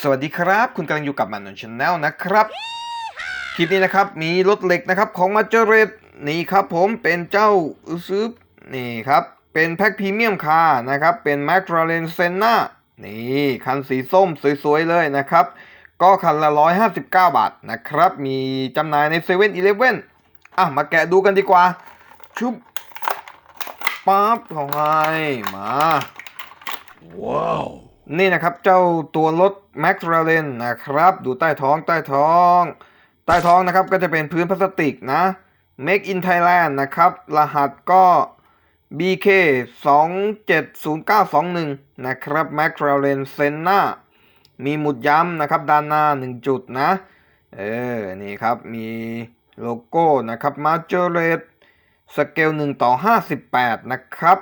สวัสดีครับ คุณกำลังอยู่กับมันนนชาแนลนะครับ คลิปนี้นะครับมีรถเหล็กนะครับของมาเจเรตนี่ครับผมเป็นเจ้าอุซึบนี่ครับเป็นแพ็คพรีเมียมคาร์นะครับเป็น m c l a r e n Senna นี่คันสีส้มสวยๆเลยนะครับ ก็คันละ 159 บาทนะครับ มีจำหน่ายใน7 e เ e ่ e ออะมาแกะดูกันดีกว่า ชุบปั๊บของไงมา ว้าว นี่นะครับเจ้าตัวรถ m c l a r e n นะครับ ดูใต้ท้องใต้ท้อง ใต้ท้องนะครับก็จะเป็นพื้นพลาสติกนะ Make in Thailand นะครับ รหัสก็ BK 270921 นะครับ m c l a r e n Senna มีหมุดย้ำนะครับด้านหน้า 1 จุดนะ เออ นี่ครับ มีโลโก้นะครับ m a j o r a t e สเกล1ต่อ 58 นะครับ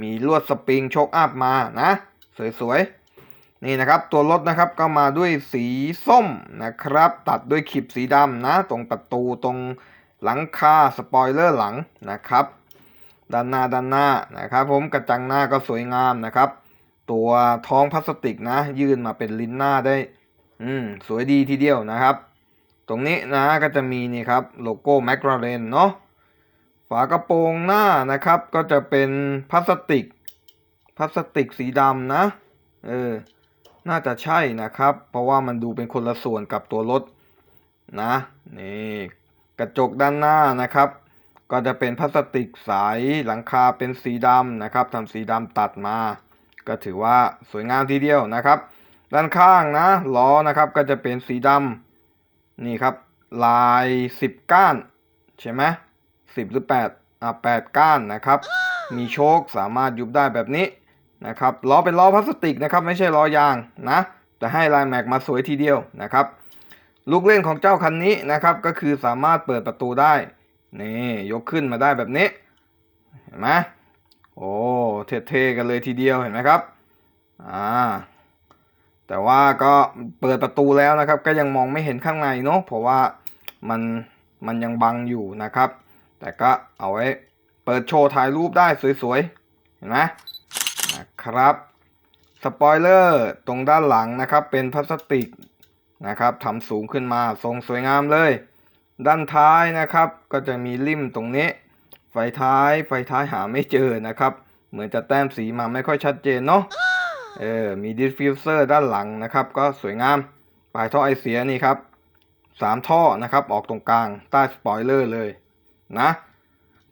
มีลวดสปริงโชคอัพมานะ สวยๆ นี่นะครับตัวรถนะครับก็มาด้วยสีส้มนะครับ ตัดด้วยขีบสีดำนะ ตรงประตูตรงหลังคาสปอยเลอร์หลังนะครับ ด้านหน้าด้านหน้านะครับ ผมกระจังหน้าก็สวยงามนะครับ ตัวท้องพลาสติกนะ ยื่นมาเป็นลิ้นหน้าได้ อืมสวยดีทีเดียวนะครับ ตรงนี้นะก็จะมีนี่ครับโลโก้แม l a r e n เนาะฝากระโปรงหน้านะครับ ก็จะเป็นพลาสติก พลาสติกสีดำนะเออน่าจะใช่นะครับ เพราะว่ามันดูเป็นคนละส่วนกับตัวรถนะนี่กระจกด้านหน้านะครับ ก็จะเป็นพลาสติกใสหลังคาเป็นสีดำนะครับทำสีดำตัดมา ก็ถือว่าสวยงามทีเดียวนะครับ ด้านข้างนะล้อนะครับก็จะเป็นสีดำนี่ครับ ลายสิบก้านใช่ไหมสิบหรือแปดอะแปดก้านนะครับ มีโชคสามารถยุบได้แบบนี้ นะครับล้อเป็นล้อพลาสติกนะครับไม่ใช่ล้อยางนะแต่ให้ลายแม็กมาสวยทีเดียวนะครับลูกเล่นของเจ้าคันนี้นะครับก็คือสามารถเปิดประตูได้นี่ยกขึ้นมาได้แบบนี้เห็นไหมโอ้เท่ๆกันเลยทีเดียวเห็นไหมครับอ่าแต่ว่าก็เปิดประตูแล้วนะครับ ก็ยังมองไม่เห็นข้างในเนาะเพราะว่ามันมันยังบังอยู่นะครับ แต่ก็เอาไว้เปิดโชว์ถ่ายรูปได้สวยๆเห็นไหม นะครับสปอยเลอร์ตรงด้านหลังนะครับ เป็นพลาสติกนะครับทำสูงขึ้นมาทรงสวยงามเลย ด้านท้ายนะครับ ก็จะมีริมตรงนี้ ไฟท้าย ไฟท้ายหาไม่เจอนะครับ เหมือนจะแต้มสีมาไม่ค่อยชัดเจนเนาะเออมีดิฟฟิวเซอร์ด้านหลังนะครับ ก็สวยงามปลายท่อไอเสียนี่ครับสามท่อนะครับ ออกตรงกลางใต้สปอยเลอร์เลยนะ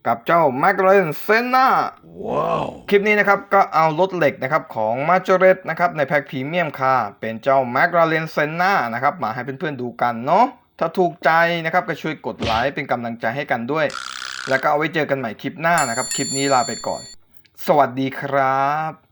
กับเจ้า m c l a r e n Senna ว้าวคลิปนี้นะครับก็เอารถเหล็กนะครับของ m a j o r e t นะครับในแพ็คพรีเมียมคาร์เป็นเจ้า m c l a r e n Senna นะครับมาให้เพื่อนๆดูกันเนาะถ้าถูกใจนะครับก็ช่วยกดไลค์เป็นกำลังใจให้กันด้วย แล้วก็เอาไว้เจอกันใหม่คลิปหน้านะครับ คลิปนี้ลาไปก่อน สวัสดีครับ